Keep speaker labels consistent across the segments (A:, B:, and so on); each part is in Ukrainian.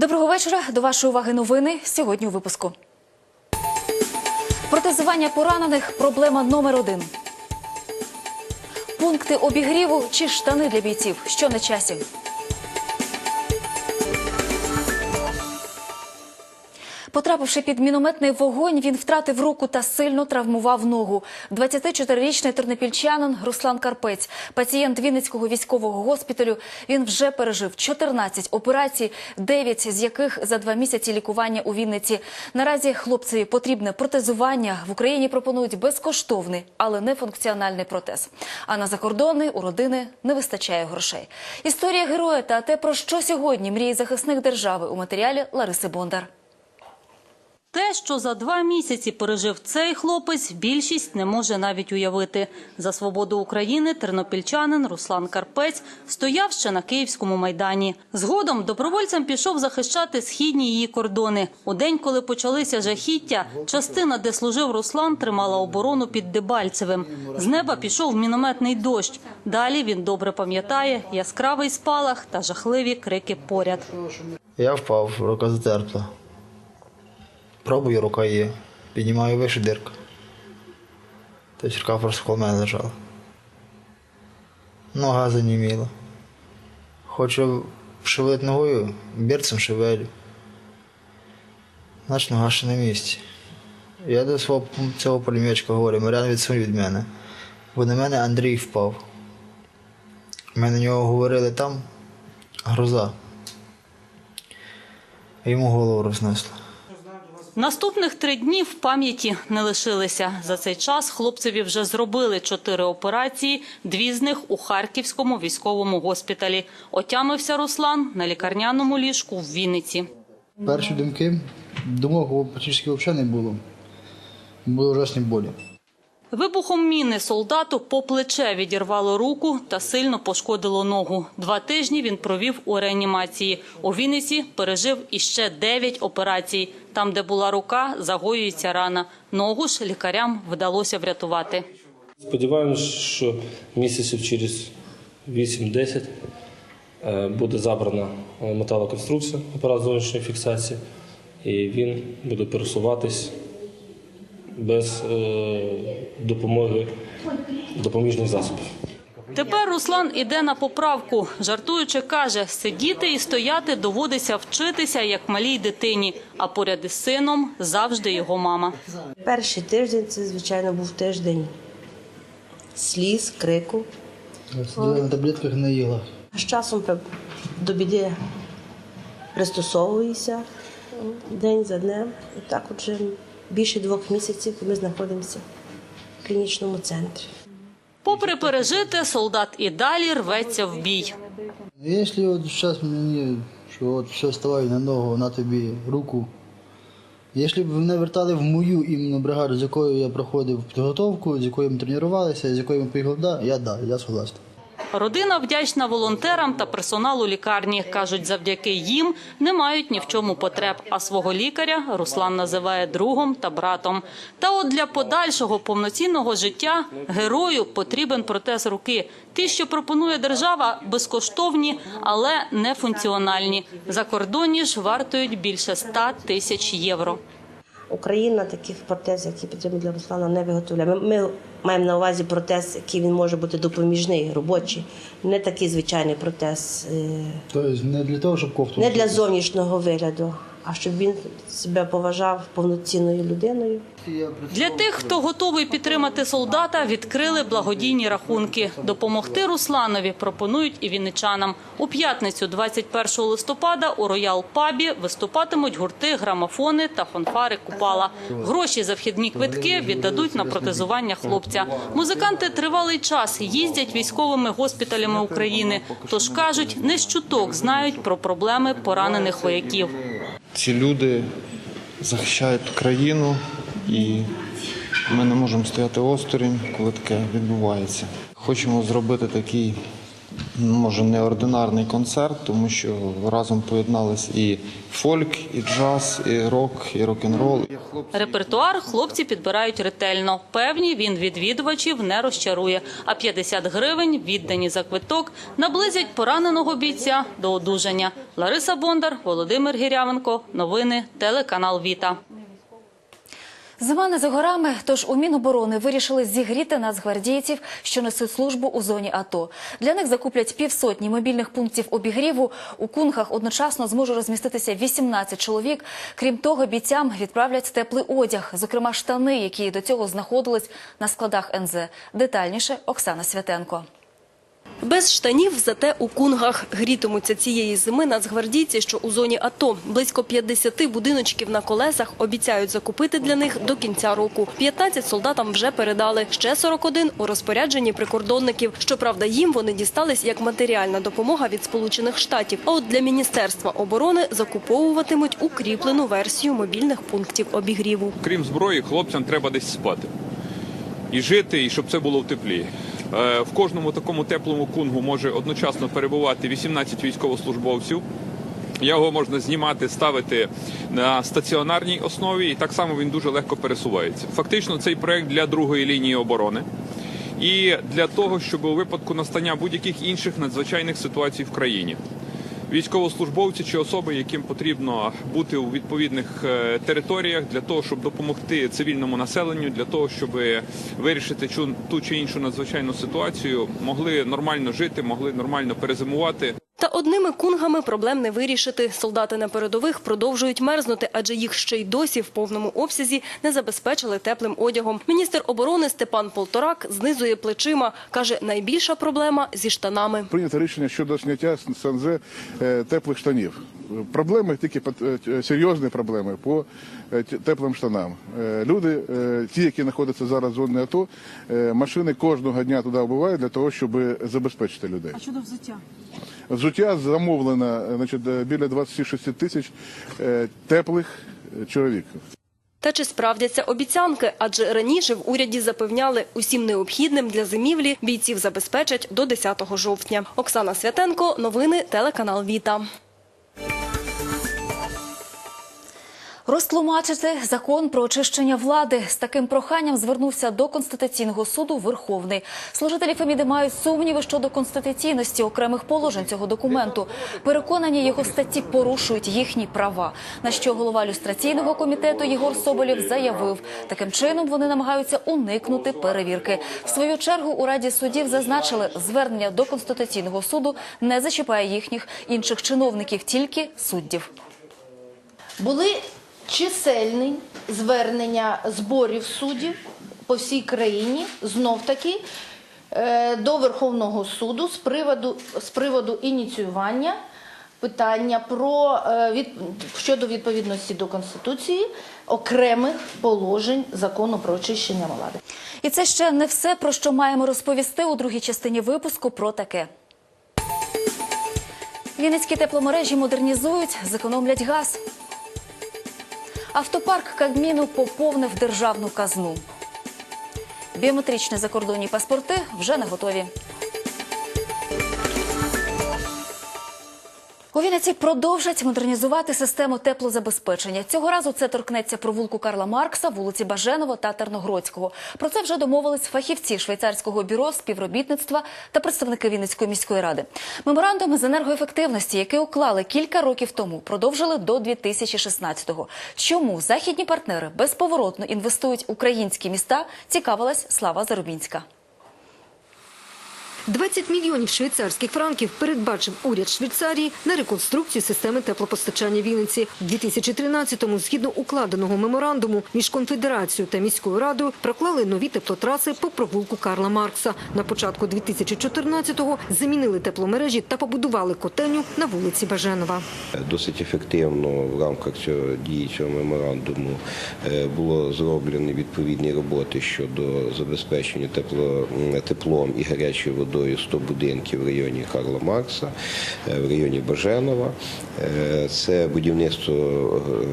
A: Доброго вечора. До вашої уваги новини сьогодні у випуску. Протезування поранених проблема номер один. Пункти обігріву чи штани для бійців, що на часі. Потрапивши під мінометний вогонь, він втратив руку та сильно травмував ногу. 24-річний тернопільчанин Руслан Карпець, пацієнт Вінницького військового госпіталю. Він вже пережив 14 операцій, 9 з яких за два місяці лікування у Вінниці. Наразі хлопцеві потрібне протезування. В Україні пропонують безкоштовний, але не функціональний протез. А на закордони у родини не вистачає грошей. Історія героя та те, про що сьогодні мріє захисник держави у матеріалі Лариси Бондар.
B: Те, що за два місяці пережив цей хлопець, більшість не може навіть уявити. За свободу України тернопільчанин Руслан Карпець стояв ще на Київському майдані. Згодом добровольцем пішов захищати східні її кордони. У день, коли почалися жахіття, частина, де служив Руслан, тримала оборону під Дебальцевим. З неба пішов мінометний дощ. Далі він добре пам'ятає яскравий спалах та жахливі крики поряд.
C: Я впав, рука затерпла. Пробую, рука є. Піднімаю вище дирка. Тобто рука просто коло мене лежала. Нога заніміла. Хочу шевелити ногою, бірцем шевелю. Значить нога ще на місці. Я до свого цього пулеметчика говорю, Марян відсунь від мене. Бо на мене Андрій впав. Ми на нього говорили там гроза. Йому голову рознесло.
B: Наступних три дні в пам'яті не лишилися. За цей час хлопцеві вже зробили чотири операції, дві з них у Харківському військовому госпіталі. Отямився Руслан на лікарняному ліжку в Вінниці.
C: Перші думки, думок практично взагалі не було. Були ужасні болі.
B: Вибухом міни солдату по плече відірвало руку та сильно пошкодило ногу. Два тижні він провів у реанімації. У Вінниці пережив іще дев'ять операцій. Там, де була рука, загоюється рана. Ногу ж лікарям вдалося врятувати.
D: Сподіваємось, що місяців через 8-10 е, буде забрана е, металоконструкція, апарат зовнішньої фіксації, і він буде пересуватись без е, допомоги допоміжних засобів.
B: Тепер Руслан іде на поправку. Жартуючи, каже, сидіти і стояти доводиться вчитися як малій дитині, а поряд із сином завжди його мама.
E: Перший тиждень це, звичайно, був тиждень сліз, крику.
C: Сиділа на таблетках не їла.
E: З часом до біди пристосовуєшся день за днем. І так от вже більше двох місяців ми знаходимося в клінічному центрі.
B: Попри пережити, солдат і далі рветься в бій.
C: Якщо от зараз мені, що от все вставай на ногу, на тобі руку. Якщо б мене вертали в мою іменно бригаду, з якою я проходив підготовку, з якою ми тренувалися, з якою ми поїхали, да, я да, я согласен.
B: Родина вдячна волонтерам та персоналу лікарні. Кажуть, завдяки їм не мають ні в чому потреб. А свого лікаря Руслан називає другом та братом. Та от для подальшого повноцінного життя герою потрібен протез руки. Ті, що пропонує держава, безкоштовні, але не функціональні. Закордонні ж вартують більше 100 тисяч євро.
E: Україна таких протезів, які потрібні для Руслана, не виготовляє. Ми, ми маємо на увазі протез, який він може бути допоміжний, робочий, не такий звичайний протез, е,
C: Тобто не для того, щоб кофту.
E: не для зовнішнього вигляду, а щоб він себе поважав повноцінною людиною.
B: Для тих, хто готовий підтримати солдата, відкрили благодійні рахунки. Допомогти Русланові пропонують і вінничанам. У п'ятницю, 21 листопада, у Роял Пабі виступатимуть гурти, грамофони та фанфари Купала. Гроші за вхідні квитки віддадуть на протезування хлопця. Музиканти тривалий час їздять військовими госпіталями України. Тож кажуть, не з чуток знають про проблеми поранених вояків.
F: Ці люди захищають країну, і ми не можемо стояти осторонь, коли таке відбувається. Хочемо зробити такий може неординарний концерт, тому що разом поєднались і фольк, і джаз, і рок, і рок-н-рол.
B: Репертуар хлопці підбирають ретельно. Певні, він відвідувачів не розчарує. А 50 гривень, віддані за квиток, наблизять пораненого бійця до одужання. Лариса Бондар, Володимир Гірявенко. Новини телеканал Віта.
A: Зима не за горами, тож у Міноборони вирішили зігріти нацгвардійців, що несуть службу у зоні АТО. Для них закуплять півсотні мобільних пунктів обігріву. У кунгах одночасно зможе розміститися 18 чоловік. Крім того, бійцям відправлять теплий одяг, зокрема штани, які до цього знаходились на складах НЗ. Детальніше Оксана Святенко.
G: Без штанів, зате у кунгах. Грітимуться цієї зими нацгвардійці, що у зоні АТО. Близько 50 будиночків на колесах обіцяють закупити для них до кінця року. 15 солдатам вже передали, ще 41 у розпорядженні прикордонників. Щоправда, їм вони дістались як матеріальна допомога від Сполучених Штатів. А от для Міністерства оборони закуповуватимуть укріплену версію мобільних пунктів обігріву.
H: Крім зброї, хлопцям треба десь спати. І жити, і щоб це було в теплі. Е, В кожному такому теплому кунгу може одночасно перебувати 18 військовослужбовців. Його можна знімати, ставити на стаціонарній основі, і так само він дуже легко пересувається. Фактично, цей проект для другої лінії оборони і для того, щоб у випадку настання будь-яких інших надзвичайних ситуацій в країні військовослужбовці чи особи, яким потрібно бути у відповідних е, територіях для того, щоб допомогти цивільному населенню, для того, щоб вирішити ту чи іншу надзвичайну ситуацію, могли нормально жити, могли нормально перезимувати.
G: Та одними кунгами проблем не вирішити. Солдати на передових продовжують мерзнути, адже їх ще й досі в повному обсязі не забезпечили теплим одягом. Міністр оборони Степан Полторак знизує плечима. Каже, найбільша проблема зі штанами.
I: Прийнято рішення щодо зняття з СНЗ е, теплих штанів. Проблеми тільки е, е, серйозні проблеми по е, теплим штанам. Люди, ті, які знаходяться зараз в зоні АТО, машини кожного дня туди вбивають для того, щоб забезпечити людей. А щодо взуття? Взуття замовлено е, значить, е, біля 26 тисяч е, теплих чоловіків.
G: Та чи справдяться обіцянки? Адже раніше в уряді запевняли, усім необхідним для зимівлі бійців забезпечать до 10 жовтня. Оксана Святенко, новини, телеканал Віта.
A: Розтлумачити закон про очищення влади з таким проханням звернувся до конституційного суду Верховний. Служителі Феміди мають сумніви щодо конституційності окремих положень цього документу. Переконані його статті порушують їхні права. На що голова люстраційного комітету Єгор Соболєв заявив, таким чином вони намагаються уникнути перевірки. В свою чергу у раді суддів зазначили, звернення до конституційного суду не зачіпає їхніх інших чиновників, тільки суддів.
J: Були чисельні звернення зборів суддів по всій країні, знов таки е, до Верховного суду з приводу, з приводу ініціювання питання про е, від, щодо відповідності до Конституції окремих положень закону про очищення влади.
A: І це ще не все, про що маємо розповісти у другій частині випуску про таке. Вінницькі тепломережі модернізують, зекономлять газ. Автопарк Кабміну поповнив державну казну. Біометричні закордонні паспорти вже не готові. У Вінниці продовжать модернізувати систему теплозабезпечення. Цього разу це торкнеться провулку Карла Маркса, вулиці Баженова та Терногродського. Про це вже домовились фахівці швейцарського бюро співробітництва та представники Вінницької міської ради. Меморандум з енергоефективності, який уклали кілька років тому, продовжили до 2016-го. Чому західні партнери безповоротно інвестують українські міста? Цікавилась Слава Зарубінська.
K: 20 мільйонів швейцарських франків передбачив уряд Швейцарії на реконструкцію системи теплопостачання Вінниці. У 2013-му, згідно укладеного меморандуму між конфедерацією та міською радою, проклали нові теплотраси по провулку Карла Маркса. На початку 2014-го замінили тепломережі та побудували котельню на вулиці Баженова.
L: Досить ефективно в рамках цього дії цього меморандуму е, було зроблені відповідні роботи щодо забезпечення тепло, теплом і гарячою водою забудові 100 будинків в районі Карла Маркса, е, в районі Баженова. Е, Це будівництво е,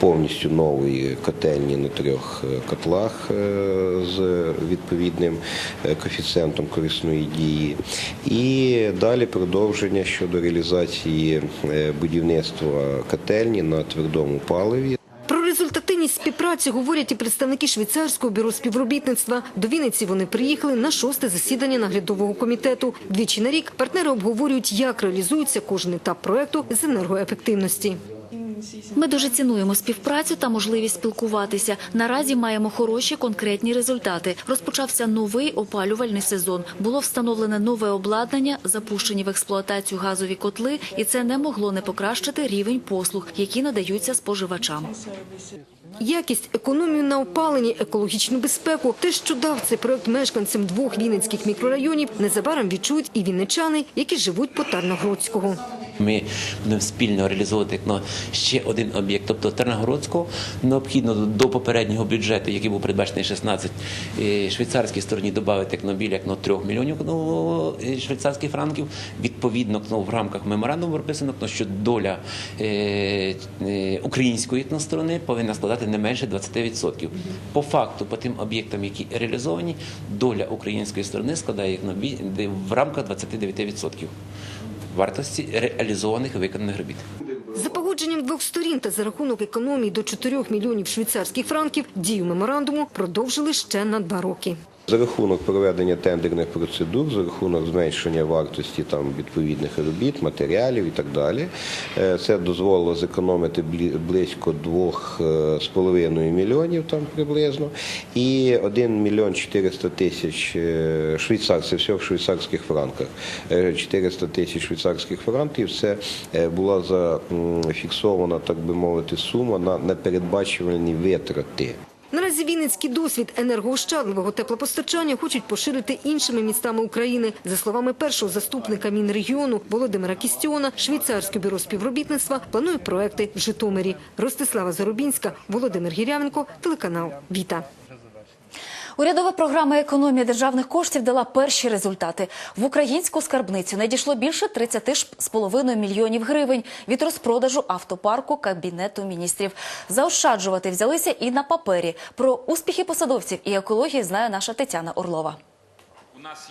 L: повністю нової котельні на трьох котлах з відповідним коефіцієнтом корисної дії. І далі продовження щодо реалізації будівництва котельні на твердому паливі.
K: Про співпраці говорять і представники швейцарського бюро співробітництва. До Вінниці вони приїхали на шосте засідання наглядового комітету. Двічі на рік партнери обговорюють, як реалізується кожен етап проекту з енергоефективності.
A: Ми дуже цінуємо співпрацю та можливість спілкуватися. Наразі маємо хороші конкретні результати. Розпочався новий опалювальний сезон. Було встановлене нове обладнання, запущені в експлуатацію газові котли, і це не могло не покращити рівень послуг, які надаються споживачам.
K: Якість, економію на опаленні, екологічну безпеку – те, що дав цей проект мешканцям двох вінницьких мікрорайонів, незабаром відчують і вінничани, які живуть по Тарногородського.
M: Ми будемо спільно реалізовувати на ще один об'єкт. Тобто Терногородського необхідно до попереднього бюджету, який був передбачений 16, е, швейцарській стороні додати на біля на 3 мільйонів ну, е, швейцарських франків. Відповідно, ну, в рамках меморандуму прописано, ну, що доля е, е, української ну, сторони повинна складати не менше 20%. По факту, по тим об'єктам, які реалізовані, доля української сторони складає де в рамках 29% вартості реалізованих і виконаних робіт.
K: За погодженням двох сторін та за рахунок економії до 4 мільйонів швейцарських франків дію меморандуму продовжили ще на два роки.
L: За рахунок проведення тендерних процедур, за рахунок зменшення вартості там відповідних робіт, матеріалів і так далі, е, це дозволило зекономити близько 2,5 мільйонів там приблизно, і 1 мільйон 400 тисяч е, швейцар, це все в швейцарських франках. Е, 400 тисяч швейцарських франків це е, була зафіксована, так би мовити, сума на непередбачувані витрати.
K: Наразі Вінницький досвід енергоощадливого теплопостачання хочуть поширити іншими містами України. За словами першого заступника Мінрегіону Володимира Кістіона, швейцарське бюро співробітництва планує проекти в Житомирі. Ростислава Заробінська, Володимир Гірявенко, телеканал Віта.
A: Урядова програма економія державних коштів дала перші результати. В українську скарбницю надійшло більше 30,5 мільйонів гривень від розпродажу автопарку Кабінету міністрів. Заощаджувати взялися і на папері. Про успіхи посадовців і екології знає наша Тетяна Орлова.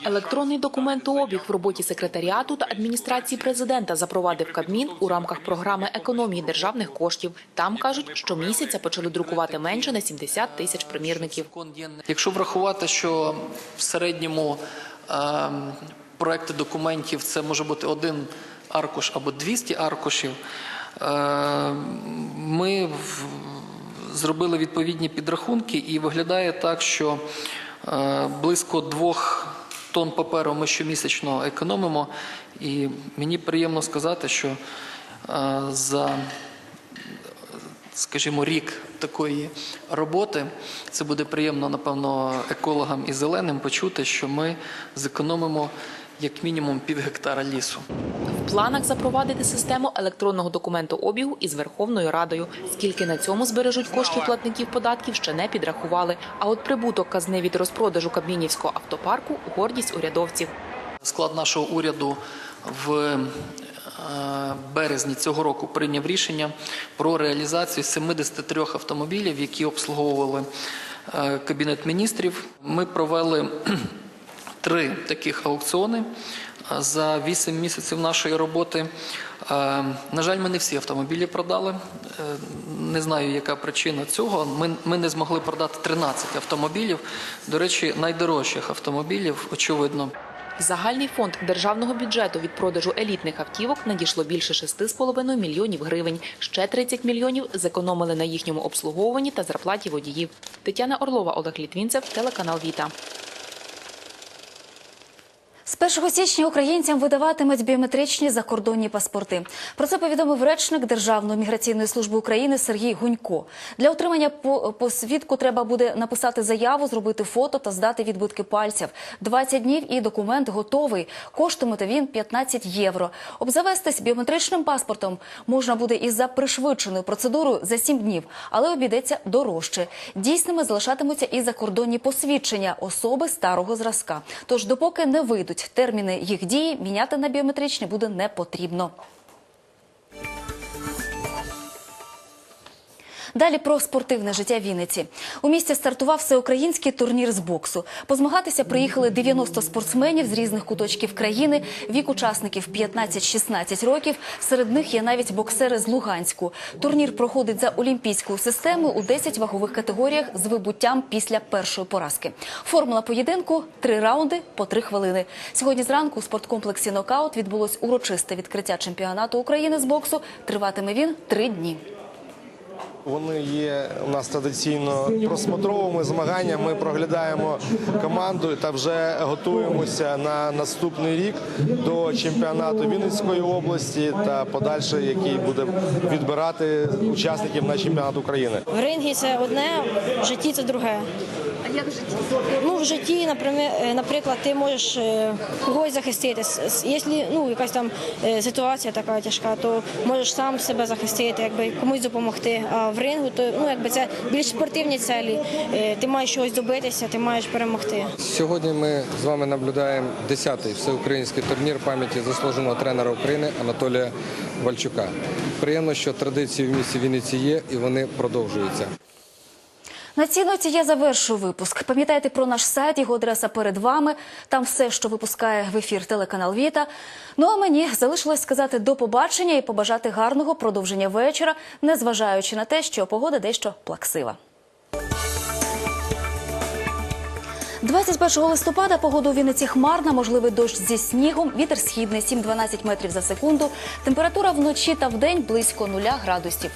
N: Електронний документообіг в роботі секретаріату та адміністрації президента запровадив Кабмін у рамках програми економії державних коштів. Там кажуть, що місяця почали друкувати менше на 70 тисяч примірників.
O: Якщо врахувати, що в середньому е, проекти документів це може бути один аркуш або 200 аркушів, е, ми зробили відповідні підрахунки, і виглядає так, що е, близько двох тонн паперу ми щомісячно економимо. І мені приємно сказати, що е, за скажімо, рік такої роботи. Це буде приємно, напевно, екологам і зеленим почути, що ми зекономимо як мінімум пів гектара лісу.
N: Планах запровадити систему електронного документообігу із Верховною Радою. Скільки на цьому збережуть коштів платників податків, ще не підрахували. А от прибуток казни від розпродажу кабмінівського автопарку гордість урядовців.
O: Склад нашого уряду в е, березні цього року прийняв рішення про реалізацію 73 автомобілів, які обслуговували е, Кабінет міністрів. Ми провели три таких аукціони е, за 8 місяців нашої роботи. Е, На жаль, ми не всі автомобілі продали. Е, Не знаю, яка причина цього. Ми, не змогли продати 13 автомобілів. До речі, найдорожчих автомобілів, очевидно.
N: Загальний фонд державного бюджету від продажу елітних автівок надійшло більше 6,5 мільйонів гривень. Ще 30 мільйонів зекономили на їхньому обслуговуванні та зарплаті водіїв. Тетяна Орлова, Олег Літвінцев, телеканал Віта.
A: З 1 січня українцям видаватимуть біометричні закордонні паспорти. Про це повідомив речник Державної міграційної служби України Сергій Гунько. Для отримання посвідку треба буде написати заяву, зробити фото та здати відбитки пальців. 20 днів і документ готовий. Коштуватиме він 15 євро. Обзавестись біометричним паспортом можна буде із за пришвидшеною процедурою за 7 днів, але обійдеться дорожче. Дійсними залишатимуться і закордонні посвідчення особи старого зразка. Тож, допоки не вийдуть терміни їх дії міняти на біометричні буде не потрібно. Далі про спортивне життя Вінниці. У місті стартував всеукраїнський турнір з боксу. Позмагатися приїхали 90 спортсменів з різних куточків країни. Вік учасників 15-16 років. Серед них є навіть боксери з Луганську. Турнір проходить за олімпійською системою у 10 вагових категоріях з вибуттям після першої поразки. Формула поєдинку три раунди по три хвилини. Сьогодні зранку у спорткомплексі Нокаут відбулось урочисте відкриття чемпіонату України з боксу. Триватиме він три дні.
P: Вони є у нас традиційно просмотровими змаганнями. Ми проглядаємо команду та вже готуємося на наступний рік до чемпіонату Вінницької області та подальше, який буде відбирати учасників на чемпіонат України.
Q: В рингі це одне, в житті це друге.
G: А як в житті?
Q: Ну, в житті, наприклад, наприклад, ти можеш е, когось захистити. Якщо ну, якась там е, ситуація така тяжка, то можеш сам себе захистити, якби комусь допомогти. А в рингу то ну, якби це більш спортивні цілі. Е, Ти маєш чогось добитися, ти маєш перемогти.
R: Сьогодні ми з вами наблюдаємо 10-й всеукраїнський турнір пам'яті заслуженого тренера України Анатолія Вальчука. Приємно, що традиції в місті Вінниці є і вони продовжуються.
A: На цій ноті я завершую випуск. Пам'ятайте про наш сайт, його адреса перед вами. Там все, що випускає в ефір телеканал Віта. Ну а мені залишилось сказати до побачення і побажати гарного продовження вечора, незважаючи на те, що погода дещо плаксива. 21 листопада погода у Вінниці хмарна, можливий дощ зі снігом, вітер східний 7-12 метрів за секунду. Температура вночі та вдень близько 0 градусів.